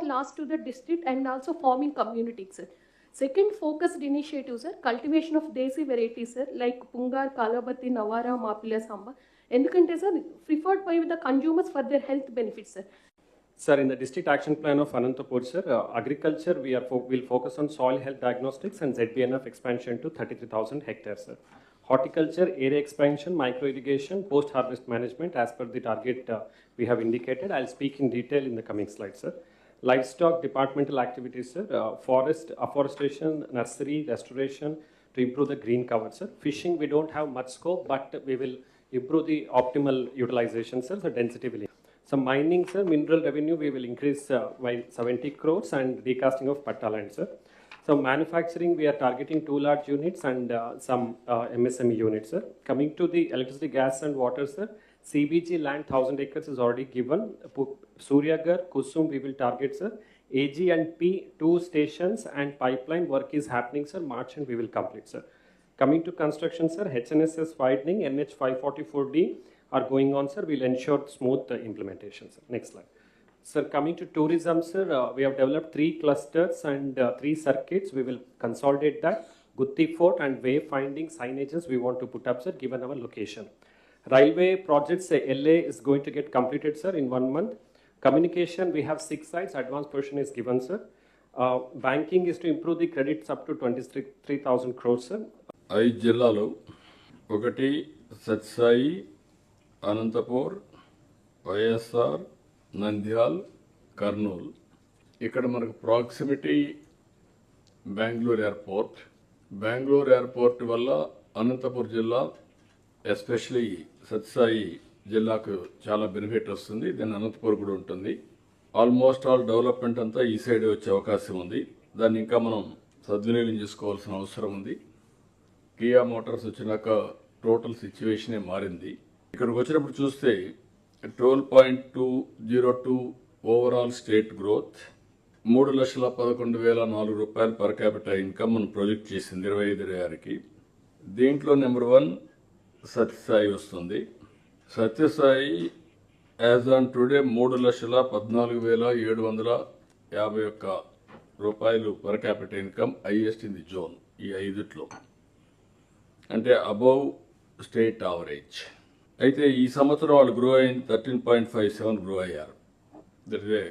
more loss to the district and also farming community, sir. Second focused initiative, sir, cultivation of desi varieties, sir, like Pungar, Kalabati, Navara, Mapila, Samba. ఎందుకంటే sir preferred by the consumers for their health benefits sir Sir, in the district action plan of Anantapur, sir, uh, agriculture, we are fo- will focus on soil health diagnostics and ZBNF expansion to 33,000 hectares, sir. Horticulture, area expansion, micro irrigation, post harvest management, as per the target uh, we have indicated. I'll speak in detail in the coming slides, sir. Livestock departmental activities, sir. Uh, forest, afforestation, nursery, restoration to improve the green cover, sir. Fishing, we don't have much scope, but we will improve the optimal utilization, sir. So density will so mining, sir, mineral revenue, we will increase uh, by 70 crores and recasting of patta land, sir. So manufacturing, we are targeting two large units and uh, some uh, MSME units, sir. Coming to the electricity, gas and water, sir, CBG land, 1000 acres is already given. Suryagar, Kusum, we will target, sir. AG and P, two stations and pipeline work is happening, sir. March and we will complete, sir. Coming to construction, sir, HNSS widening, NH 544D are going on, sir. We'll ensure smooth uh, implementation, sir. Next slide. Sir, coming to tourism, sir, uh, we have developed three clusters and uh, three circuits. We will consolidate that. Gutti Fort and wayfinding signages we want to put up, sir, given our location. Railway projects, say LA is going to get completed, sir, in one month. Communication, we have six sites, advanced portion is given, sir. Uh, banking is to improve the credits up to 23,000 crores, sir. ఐదు జిల్లాలు ఒకటి సత్సాయి అనంతపూర్ వైఎస్ఆర్ నంద్యాల్ కర్నూలు ఇక్కడ మనకు proximity Bengaluru airport Bengaluru airport వల్ల అనంతపూర్ జిల్లా especially సత్సాయి జిల్లాకు చాలా benefit వస్తుంది. దెన్ అనంతపూర్ కూడా ఉంటుంది. ఆల్మోస్ట్ ఆల్ డెవలప్మెంట్ అంతా ఈ సైడ్ వచ్చే అవకాశం ఉంది. దాన్ని ఇంకా మనం సద్వినియోగం చేసుకోవాల్సిన అవసరం ఉంది. కియా మోటార్స్ వచ్చినాక టోటల్ సిచ్యువేషనే మారింది. ఇక్కడికి వచ్చినప్పుడు చూస్తే twelve point two zero two overall state growth మూడు లక్షల పదకొండు వేల నాలుగు రూపాయలు పర్ క్యాపిటల్ ఇన్కమ్ మనం ప్రొజెక్ట్ చేసింది ఇరవై ఐదు ఇరవై ఆరుకి దీంట్లో నెంబర్ వన్ సత్యసాయి వస్తుంది. సత్యసాయి యాజ్ ఆన్ టుడే మూడు లక్షల పద్నాలుగు వేల ఏడు వందల యాభై ఒక్క రూపాయలు per capital income highest in the zone ఈ ఐదుట్లో. అంటే అబౌవ్ స్టేట్ యావరేజ్ అయితే ఈ సంవత్సరం వాళ్ళు గ్రో అయింది thirteen point five seven grow అయ్యారు. That is a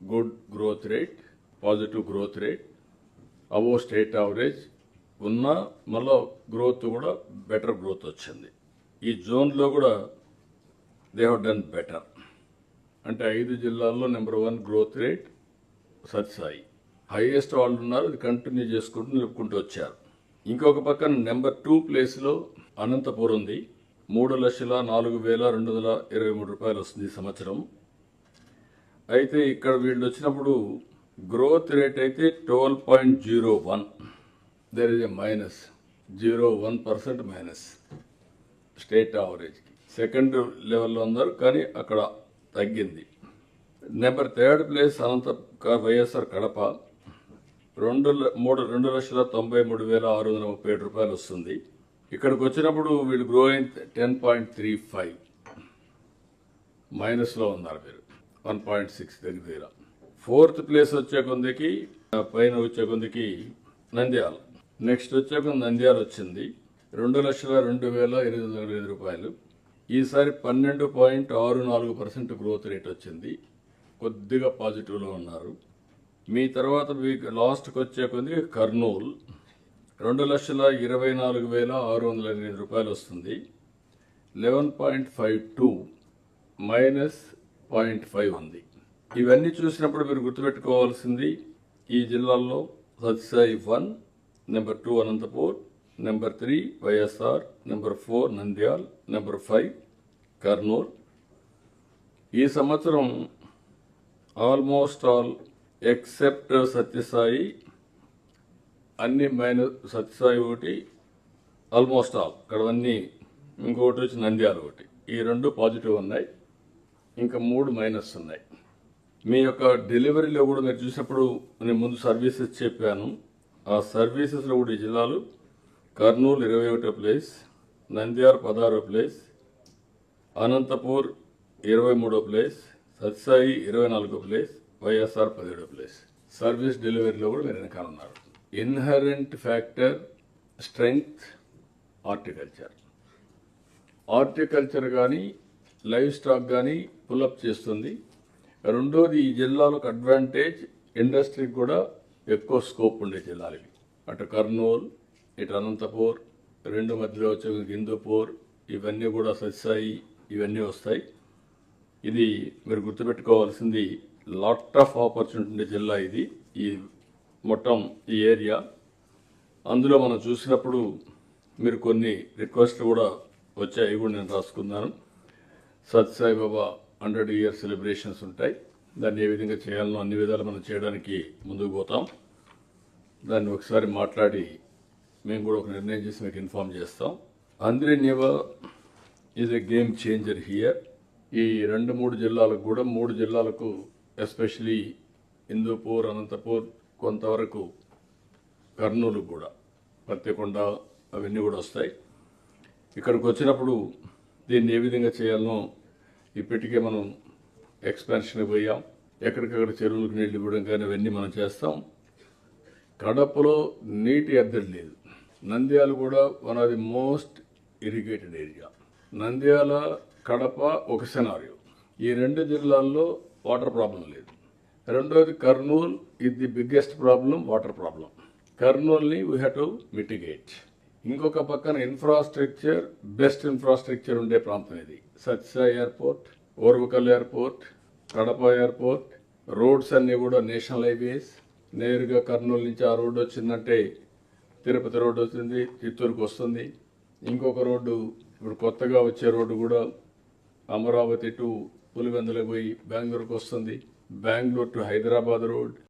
good growth rate positive growth rate above state average ఉన్న మళ్ళీ గ్రోత్ కూడా బెటర్ గ్రోత్ వచ్చింది. ఈ జోన్లో కూడా దే హ్యావ్ డన్ బెటర్ అంటే ఐదు జిల్లాల్లో number one growth rate Satsai. Highest వాళ్ళు ఉన్నారు అది కంటిన్యూ చేసుకుంటూ నిలుపుకుంటూ వచ్చారు. ఇంకొక పక్కన నెంబర్ టూ ప్లేస్లో అనంతపూర్ ఉంది. మూడు లక్షల నాలుగు వేల రెండు వందల ఇరవై మూడు రూపాయలు వస్తుంది ఈ సంవత్సరం. అయితే ఇక్కడ వీళ్ళు వచ్చినప్పుడు గ్రోత్ రేట్ అయితే twelve point zero one there is a minus zero one percent minus state యావరేజ్కి second లెవెల్లో ఉన్నారు కానీ అక్కడ తగ్గింది. Number third place Ananta YSR Kadapa. రెండు ల- మూడు రెండు లక్షల తొంభై మూడు వేల ఆరు వందల ముప్పై ఏడు రూపాయలు వస్తుంది. ఇక్కడికి వచ్చినప్పుడు వీళ్ళు గ్రో అయిన టెన్ పాయింట్ త్రీ ఫైవ్ మైనస్లో ఉన్నారు మీరు. వన్ పాయింట్ సిక్స్ దగ్గర. దగ్గర ఫోర్త్ ప్లేస్ వచ్చే కొందికి పైన వచ్చే కొందికి నంద్యాల. నెక్స్ట్ వచ్చే కొంది నంద్యాల వచ్చింది. రెండు లక్షల రెండు వేల ఎనిమిది వందల ఇరవై ఐదు రూపాయలు. ఈసారి పన్నెండు పాయింట్ ఆరు నాలుగు పర్సెంట్ గ్రోత్ రేట్ వచ్చింది. కొద్దిగా పాజిటివ్లో ఉన్నారు. మీ తర్వాత మీకు లాస్ట్కి వచ్చే కొద్ది కర్నూలు. రెండు లక్షల ఇరవై నాలుగు వేల ఆరు వందల ఎనిమిది రూపాయలు వస్తుంది. Eleven point five two minus point five ఉంది. ఇవన్నీ చూసినప్పుడు మీరు గుర్తుపెట్టుకోవాల్సింది ఈ జిల్లాల్లో Satsai one number two Anantapur number three YSR number four Nandyal number five Kurnool ఈ సంవత్సరం ఆల్మోస్ట్ ఆల్ ఎక్సెప్ట్ సత్యసాయి అన్ని మైనస్ సత్యసాయి ఒకటి ఆల్మోస్ట్ ఆల్ ఇక్కడవన్నీ ఇంకొకటి వచ్చి నంద్యాల ఒకటి. ఈ రెండు పాజిటివ్ ఉన్నాయి. ఇంకా మూడు మైనస్ ఉన్నాయి. మీ యొక్క డెలివరీలో కూడా మీరు చూసినప్పుడు నేను ముందు సర్వీసెస్ చెప్పాను. ఆ సర్వీసెస్లో కూడా ఈ జిల్లాలు కర్నూలు ఇరవై ఒకటో ప్లేస్ నంద్యాల పదహారో ప్లేస్ అనంతపూర్ ఇరవై మూడో ప్లేస్ సత్సాయి ఇరవై నాలుగో ప్లేస్ వైఎస్ఆర్ పదిహేడో ప్లేస్. సర్వీస్ డెలివరీలో కూడా మీరు వెనకాలన్నారు inherent factor strength horticulture. Horticulture కానీ లైవ్ స్టాక్ కానీ పుల్అప్ చేస్తుంది. రెండోది ఈ జిల్లాలకు అడ్వాంటేజ్ ఇండస్ట్రీకి కూడా ఎక్కువ స్కోప్ ఉండే జిల్లాలు ఇవి అటు కర్నూలు ఇటు అనంతపూర్ రెండు మధ్యలో వచ్చే హిందూపూర్ ఇవన్నీ కూడా సత్సాయి ఇవన్నీ వస్తాయి. ఇది మీరు గుర్తుపెట్టుకోవాల్సింది లాట్ ఆఫ్ ఆపర్చునిటీ ఉండే జిల్లా ఇది ఈ మొత్తం ఈ ఏరియా. అందులో మనం చూసినప్పుడు మీరు కొన్ని రిక్వెస్ట్లు కూడా వచ్చాయి కూడా నేను రాసుకున్నాను. Sathya Sai Baba hundred year celebrations ఉంటాయి. దాన్ని ఏ విధంగా చేయాలనో అన్ని విధాలు మనం చేయడానికి ముందుకు పోతాం. దాన్ని ఒకసారి మాట్లాడి మేము కూడా ఒక నిర్ణయం చేసి మీకు ఇన్ఫామ్ చేస్తాం. అంద్రే నివా is a game changer here ఈ రెండు మూడు జిల్లాలకు కూడా మూడు జిల్లాలకు ఎస్పెషలీ హిందూపూర్ అనంతపూర్ కొంతవరకు కర్నూలు కూడా పత్తికొండ అవన్నీ కూడా వస్తాయి. ఇక్కడికి వచ్చినప్పుడు దీన్ని ఏ విధంగా చేయాలనో ఇప్పటికే మనం ఎక్స్పాన్షన్ పోయాం. ఎక్కడికక్కడ చెరువులకు నీళ్ళు ఇవ్వడం కానీ అవన్నీ మనం చేస్తాం. కడపలో నీటి ఎద్దడి లేదు. నంద్యాల కూడా one of the most irrigated area Nandyal Kadapa ఒక సెనారియో ఈ రెండు జిల్లాల్లో వాటర్ ప్రాబ్లం లేదు. రెండోది కర్నూల్ ఇది the biggest problem water problem కర్నూల్ని we have to mitigate ఇంకొక పక్కన ఇన్ఫ్రాస్ట్రక్చర్ బెస్ట్ ఇన్ఫ్రాస్ట్రక్చర్ ఉండే ప్రాంతం ఇది. సత్సా airport Orvakal airport Kadapa airport roads అన్నీ కూడా నేషనల్ హైవేస్. నేరుగా కర్నూలు నుంచి ఆ రోడ్డు వచ్చిందంటే తిరుపతి రోడ్డు వస్తుంది చిత్తూరుకు వస్తుంది. ఇంకొక రోడ్డు ఇప్పుడు కొత్తగా వచ్చే రోడ్డు కూడా అమరావతి టు పులివెందులకు పోయి బెంగళూరుకు వస్తుంది. Bengaluru to Hyderabad road.